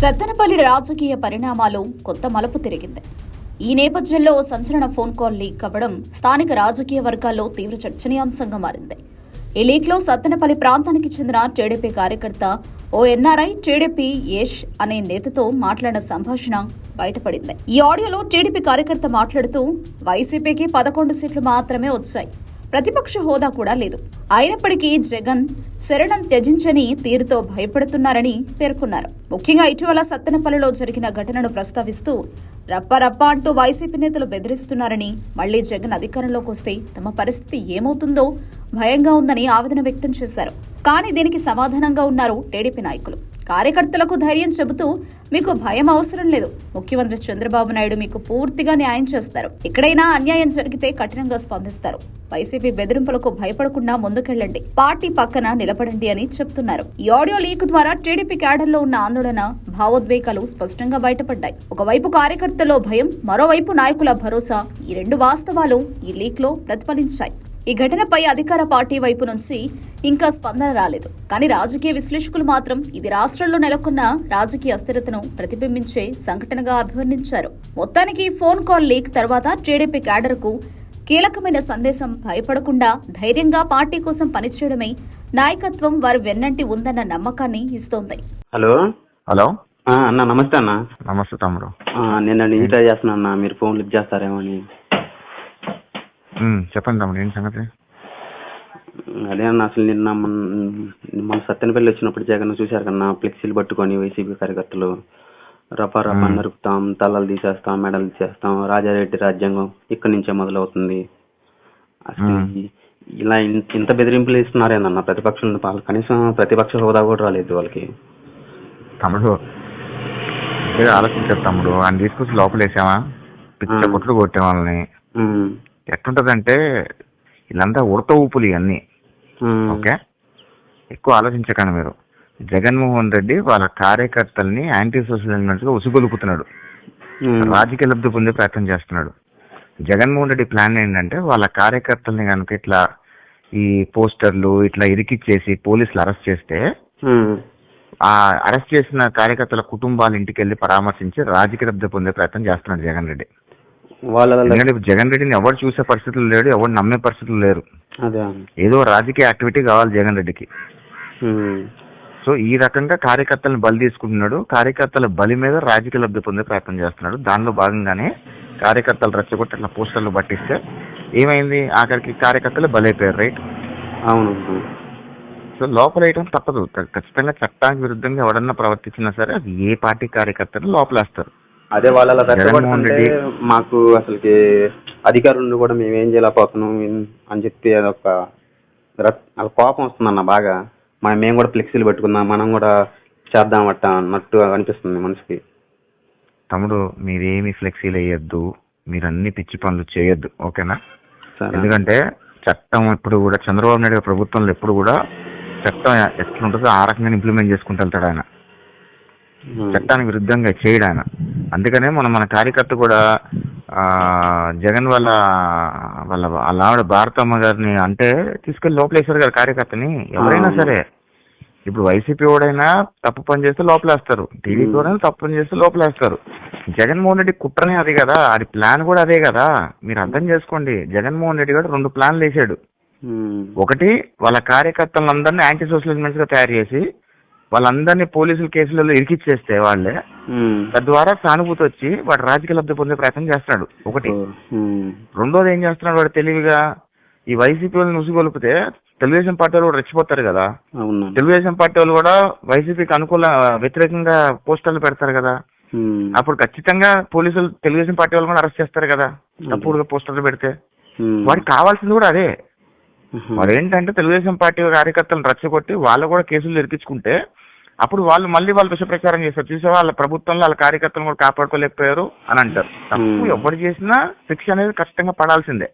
సత్తెనపల్లి రాజకీయ పరిణామాలు కొత్త మలుపు తిరిగింది. ఈ నేపథ్యంలో సంచలన ఫోన్ కాల్ లీక్ అవ్వడం స్థానిక రాజకీయ వర్గాల్లో తీవ్ర చర్చనీయాంశంగా మారింది. ఈ లీక్లో సత్తెనపల్లి ప్రాంతానికి చెందిన టీడీపీ కార్యకర్త ఓ ఎన్ఆర్ఐ టీడీపీ యష్ అనే నేతతో మాట్లాడిన సంభాషణ బయటపడింది. ఈ ఆడియోలో టీడీపీ కార్యకర్త మాట్లాడుతూ వైసీపీకి పదకొండు సీట్లు మాత్రమే వచ్చాయి. ప్రతిపక్ష హోదా కూడా లేదు. అయినప్పటికీ జగన్ శరణం త్యజించని తీరుతో భయపడుతున్నారని పేర్కొన్నారు. ముఖ్యంగా ఇటీవల సత్తెనపల్లిలో జరిగిన ఘటనను ప్రస్తావిస్తూ రప్ప రప్ప అంటూ వైసీపీ నేతలు బెదిరిస్తున్నారని మళ్ళీ జగన్ అధికారంలోకి వస్తే తమ పరిస్థితి ఏమవుతుందో భయంగా ఉందని ఆవేదన వ్యక్తం చేశారు. కానీ దీనికి సమాధానంగా ఉన్నారు టీడీపీ నాయకులు. కార్యకర్తలకు ధైర్యం చెబుతూ మీకు భయం అవసరం లేదు. ముఖ్యమంత్రి చంద్రబాబు నాయుడు మీకు పూర్తిగా న్యాయం చేస్తారు. ఎక్కడైనా అన్యాయం జరిగితే కఠినంగా స్పందిస్తారు. వైసీపీ బెదిరింపులకు భయపడకుండా ముందుకెళ్ళండి పార్టీ పక్కన నిలబడండి అని చెప్తున్నారు. ఈ ఆడియో లీక్ ద్వారా టీడీపీ క్యాడర్లో ఉన్న ఆందోళన భావోద్వేగాలు స్పష్టంగా బయటపడ్డాయి. ఒకవైపు కార్యకర్తలో భయం మరోవైపు నాయకుల భరోసా ఈ రెండు వాస్తవాలు ఈ లీక్లో ప్రతిఫలించాయి. ఈ ఘటనపై అధికార పార్టీ వైపు నుంచి ఇంకా స్పందన రాలేదు. కానీ రాజకీయ విశ్లేషకులు మాత్రం ఇది రాష్ట్రంలో నెలకొన్న రాజకీయ అస్థిరతను ప్రతిబింబించే సంఘటనగా అభివర్ణించారు. మొత్తానికి ఫోన్ కాల్ లీక్ తర్వాత టీడీపీ క్యాడర్కు కీలకమైన సందేశం భయపడకుండా ధైర్యంగా పార్టీ కోసం పనిచేయడమే నాయకత్వం వారి వెన్నంటి ఉందన్న నమ్మకాన్ని ఇస్తోంది. హలో? హలో? ఆ, అన్న నమస్తే అన్న. నమస్తే తమ్ముడు. ఆ, నేను నేను ట్రై చేస్తున్నా అన్న మీరు ఫోన్ లిఫ్ట్ చేస్తారేమో అని. చెప్పండి తమ్ముడు ఏంటి సంగతి? అదే అన్న అసలు నిన్న మన మన సత్తెనపల్లి వచ్చినప్పుడు జగన్ చూశారు కన్నా ఫ్లెక్సీలు పట్టుకొని వైసీపీ కార్యకర్తలు రఫా రఫా నరుకుతాం తలలు తీసేస్తాం మెడలు తీసేస్తాం రాజారెడ్డి రాజ్యాంగం ఇక్కడి నుంచే మొదలవుతుంది. అసలు ఇలా ఇంత బెదిరింపులు ఇస్తున్నారేనన్న ప్రతిపక్షం వాళ్ళకి కనీసం ప్రతిపక్ష హోదా కూడా రాలేదు వాళ్ళకి. తమ్ముడు ఆలోచించారు తమ్ముడు ఆయన తీసుకొచ్చి లోపల వేసామా పిచ్చ. కొట్లు కొట్టే వాళ్ళని. మ్మ్. ఎట్టుంటదంటే వీళ్ళంతా ఉడత ఊపులు ఇవన్నీ. ఓకే ఎక్కువ ఆలోచించకండి మీరు జగన్మోహన్ రెడ్డి వాళ్ళ కార్యకర్తల్ని యాంటీ సోషల్ ఎలిమెంట్స్గా ఉసుగొలుపుతున్నాడు. రాజకీయ లబ్ధి పొందే ప్రయత్నం చేస్తున్నాడు జగన్మోహన్ రెడ్డి ప్లాన్ ఏంటంటే వాళ్ళ కార్యకర్తల్ని కనుక ఇట్లా ఈ పోస్టర్లు ఇట్లా ఇరికిచ్చేసి పోలీసులు అరెస్ట్ చేస్తే. ఆ అరెస్ట్ చేసిన కార్యకర్తల కుటుంబాల ఇంటికి వెళ్ళి పరామర్శించి రాజకీయ లబ్ధి పొందే ప్రయత్నం చేస్తున్నాడు జగన్ రెడ్డి వాళ్ళ ఎందుకంటే ఇప్పుడు జగన్ రెడ్డిని ఎవరు చూసే పరిస్థితులు లేడు ఎవరు నమ్మే పరిస్థితులు లేరు. ఏదో రాజకీయ యాక్టివిటీ కావాలి జగన్ రెడ్డికి. సో ఈ రకంగా కార్యకర్తలను బలి తీసుకుంటున్నాడు. కార్యకర్తల బలి మీద రాజకీయ లబ్ధి పొందే ప్రయత్నం చేస్తున్నాడు. దానిలో భాగంగానే కార్యకర్తలు రెచ్చగొట్టి అట్లా పోస్టర్లు పట్టిస్తే ఏమైంది? ఆఖరికి కార్యకర్తలు బలైపోయారు రైట్? అవును. సో లోపలేయటం తప్పదు. ఖ- ఖచ్చితంగా చట్టానికి విరుద్ధంగా ఎవడన్నా ప్రవర్తించినా సరే అది ఏ పార్టీ కార్యకర్తలు లోపలేస్తారు. అదే వాళ్ళ అలా మాకు అసలుకి అధికారులు కూడా మేము ఏం చేయలేకపోతున్నాం అని చెప్పి అదొక అలా కోపం వస్తుందన్న బాగా. మా మేము కూడా ఫ్లెక్సీలు పెట్టుకుందాం మనం కూడా చేద్దామట అన్నట్టు అనిపిస్తుంది మనసుకి. తమ్ముడు మీరేమి ఫ్లెక్సీలు వేయొద్దు మీరు అన్ని పిచ్చి పనులు చేయొద్దు ఓకేనా? ఎందుకంటే చట్టం ఎప్పుడు కూడా చంద్రబాబు నాయుడు ప్రభుత్వంలో ఎప్పుడు కూడా చట్టం ఎట్లా ఉంటుందో ఆ రకంగా ఇంప్లిమెంట్ చేసుకుంటూ వెళ్తాడు ఆయన. చట్టానికి విరుద్ధంగా చేయడు ఆయన. అందుకనే మనం మన కార్యకర్త కూడా జగన్ వాళ్ళ వాళ్ళ వాళ్ళ ఆవిడ భారతమ్మ గారిని అంటే తీసుకెళ్ళి లోపలేశారు కదా కార్యకర్తని. ఎవరైనా. సరే. ఇప్పుడు వైసీపీ వాడైనా తప్పు పని చేస్తే లోపలేస్తారు. టీడీపీ వాడైనా తప్పు పని చేస్తే లోపలేస్తారు. జగన్మోహన్ రెడ్డి కుట్రనే అది కదా. అది ప్లాన్ కూడా అదే కదా. మీరు అర్థం చేసుకోండి. జగన్మోహన్ రెడ్డి గారు రెండు ప్లాన్లు వేసాడు. ఒకటి వాళ్ళ కార్యకర్తలందరినీ యాంటీ సోషల్ ఎలిమెంట్స్గా తయారు చేసి వాళ్ళందరినీ పోలీసుల కేసులలో ఇరికిచ్చేస్తే వాళ్ళే. తద్వారా సానుభూతి వచ్చి వాడు రాజకీయ లబ్ధి పొందే ప్రయత్నం చేస్తున్నాడు ఒకటి. రెండోది ఏం చేస్తున్నాడు వాడు తెలివిగా ఈ వైసీపీ వాళ్ళని ఉసుగొలిపితే తెలుగుదేశం పార్టీ వాళ్ళు కూడా రెచ్చిపోతారు కదా తెలుగుదేశం పార్టీ వాళ్ళు కూడా వైసీపీకి అనుకూల వ్యతిరేకంగా పోస్టర్లు పెడతారు కదా. అప్పుడు ఖచ్చితంగా పోలీసులు తెలుగుదేశం పార్టీ వాళ్ళు కూడా అరెస్ట్ చేస్తారు కదా తప్పుడుగా పోస్టర్లు పెడితే. వాడికి కావాల్సింది కూడా అదే. వాడు ఏంటంటే తెలుగుదేశం పార్టీ కార్యకర్తలను రెచ్చగొట్టి వాళ్ళు కూడా కేసులు ఇరికించుకుంటే అప్పుడు వాళ్ళు మళ్ళీ వాళ్ళు విష ప్రచారం చేస్తారు చూసే వాళ్ళ ప్రభుత్వంలో వాళ్ళ కార్యకర్తలను కూడా కాపాడుకోలేకపోయారు అని అంటారు. తప్పు. ఎవరు చేసినా శిక్ష అనేది ఖచ్చితంగా పడాల్సిందే.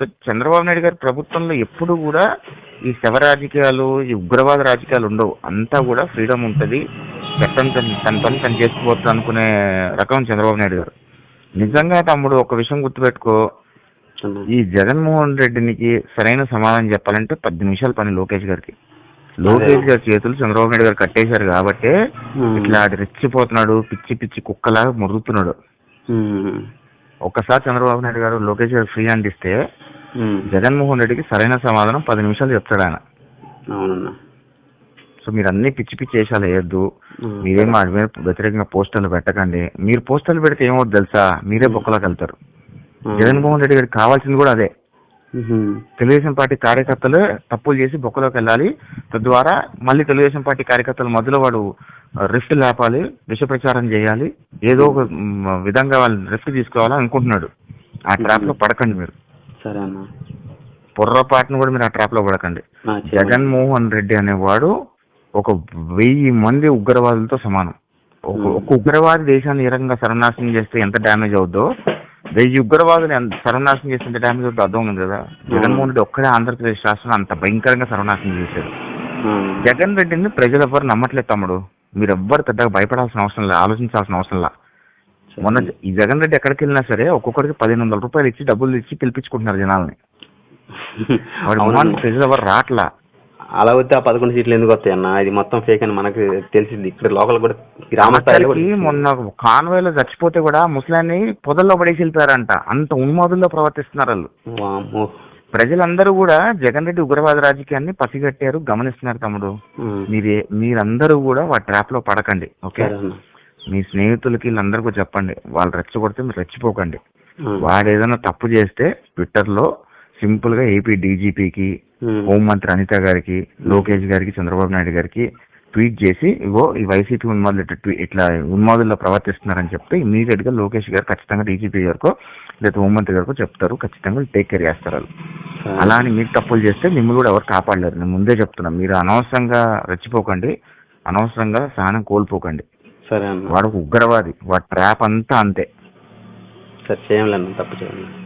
సో చంద్రబాబు నాయుడు గారి ప్రభుత్వంలో ఎప్పుడు కూడా ఈ శవ రాజకీయాలు ఈ ఉగ్రవాద రాజకీయాలు ఉండవు. అంతా కూడా ఫ్రీడమ్ ఉంటది. చట్టం తన తన పని తను చేసుకోవచ్చు అనుకునే రకం చంద్రబాబు నాయుడు గారు. నిజంగా తమ్ముడు ఒక విషయం గుర్తుపెట్టుకో. ఈ జగన్మోహన్ రెడ్డినికి సరైన సమాధానం చెప్పాలంటే పది నిమిషాల పని లోకేష్ గారికి. లోకేష్ గారి చేతులు చంద్రబాబు నాయుడు గారు కట్టేశారు కాబట్టి. ఇట్లా రెచ్చిపోతున్నాడు పిచ్చి పిచ్చి కుక్కలాగా మురుగుతున్నాడు ఉమ్. ఒక్కసారి చంద్రబాబు నాయుడు గారు లోకేష్ గారు ఫ్రీ హ్యాండ్ ఇస్తే. జగన్మోహన్ రెడ్డికి సరైన సమాధానం పది నిమిషాలు చెప్తాడు ఆయన సో మీరు అన్ని పిచ్చి పిచ్చి వేషాలు వేయద్దు. మీరేం వాడి మీద వ్యతిరేకంగా పోస్టర్లు పెట్టకండి మీరు పోస్టర్లు పెడితే ఏమవుతుంది తెలుసా మీరే బొక్కలోకి వెళ్తారు. జగన్మోహన్ రెడ్డి గారికి కావాల్సింది కూడా అదే. తెలుగుదేశం పార్టీ కార్యకర్తలు తప్పులు చేసి బొక్కలోకి వెళ్ళాలి. తద్వారా మళ్ళీ తెలుగుదేశం పార్టీ కార్యకర్తల మధ్యలో వాడు రిఫ్ట్ లేపాలి విష ప్రచారం చేయాలి. ఏదో ఒక విధంగా వాళ్ళు రిఫ్ట్ తీసుకోవాలని అనుకుంటున్నాడు. ఆ ట్రాప్లో పడకండి మీరు. సరే అన్న. పొర్రపాటును కూడా మీరు ఆ ట్రాప్లో పడకండి. జగన్మోహన్ రెడ్డి అనేవాడు ఒక వెయ్యి మంది ఉగ్రవాదులతో సమానం. ఒక ఉగ్రవాది దేశాన్ని ఏ రకంగా సర్వనాశనం చేస్తే ఎంత డ్యామేజ్ అవుద్దో వెయ్యి ఉగ్రవాదులు ఎంత సర్వనాశనం చేస్తే ఎంత డ్యామేజ్ అవుతుందో అర్థం ఉంది కదా జగన్మోహన్ రెడ్డి ఒక్కడే ఆంధ్రప్రదేశ్ రాష్ట్రం అంత భయంకరంగా సర్వనాశనం చేశారు. జగన్ రెడ్డిని ప్రజలు ఎవ్వరు నమ్మట్లేదు తమ్ముడు. మీరు ఎవ్వరు పెద్దగా భయపడాల్సిన అవసరం లేదు ఆలోచించాల్సిన అవసరం లేదు. మొన్న ఈ జగన్ రెడ్డి ఎక్కడికి వెళ్ళినా సరే ఒక్కొక్కరికి పదిహేను వందల రూపాయలు ఇచ్చి డబ్బులు ఇచ్చి పిలిపించుకుంటున్నారు జనాల్ని. వాడి అవునన్నా. మొహానికి ప్రజలు ఎవరు రావట్లా అలా వస్తే ఆ పదకొండు సీట్లు ఎందుకు వస్తాయి అన్న? ఇది మొత్తం ఫేక్ అని మనకు తెలిసింది. ఇక్కడ లోకల్ కూడా గ్రామ స్థాయిలో కూడా మొన్న చచ్చిపోతే కూడా ముసలాన్ని పొదల్లో పడేసి వెళ్ళిపోయారంట అంత ఉన్మాదుల్లో ప్రవర్తిస్తున్నారు వాళ్ళు. వామ్మో. ప్రజలందరూ కూడా జగన్ రెడ్డి ఉగ్రవాద రాజకీయాన్ని పసిగట్టారు గమనిస్తున్నారు తమ్ముడు. ఉమ్. మీరే మీరందరూ కూడా వా ట్రాప్లో పడకండి ఓకే? సరే అన్న. మీ స్నేహితులకి వీళ్ళందరికీ చెప్పండి. వాళ్ళు రెచ్చగొడితే మీరు రెచ్చిపోకండి. ఉమ్. వాడు ఏదైనా తప్పు చేస్తే ట్విట్టర్లో సింపుల్గా ఏపీ డీజీపీకి. హోంమంత్రి అనిత గారికి లోకేష్ గారికి చంద్రబాబు నాయుడు గారికి ట్వీట్ చేసి ఇగో ఈ వైసీపీ ఉన్మాదులు ఇట్లా ఇట్లా ఉన్మాదుల్లో ప్రవర్తిస్తున్నారని చెప్తే ఇమీడియట్గా లోకేష్ గారు ఖచ్చితంగా డీజీపీ గారికో లేదా హోంమంత్రి గారికో చెప్తారు. ఖచ్చితంగా టేక్ కేర్ చేస్తారు. అలా అని మీరు తప్పులు చేస్తే మిమ్మల్ని కూడా ఎవరు కాపాడలేరు. నేను ముందే చెప్తున్నా మీరు అనవసరంగా రెచ్చిపోకండి. అనవసరంగా సహనం కోల్పోకండి. సరే వాడు ఉగ్రవాది. వాడి ట్రాప్ అంతా అంతే. సరే చేయండి తప్పు చేయండి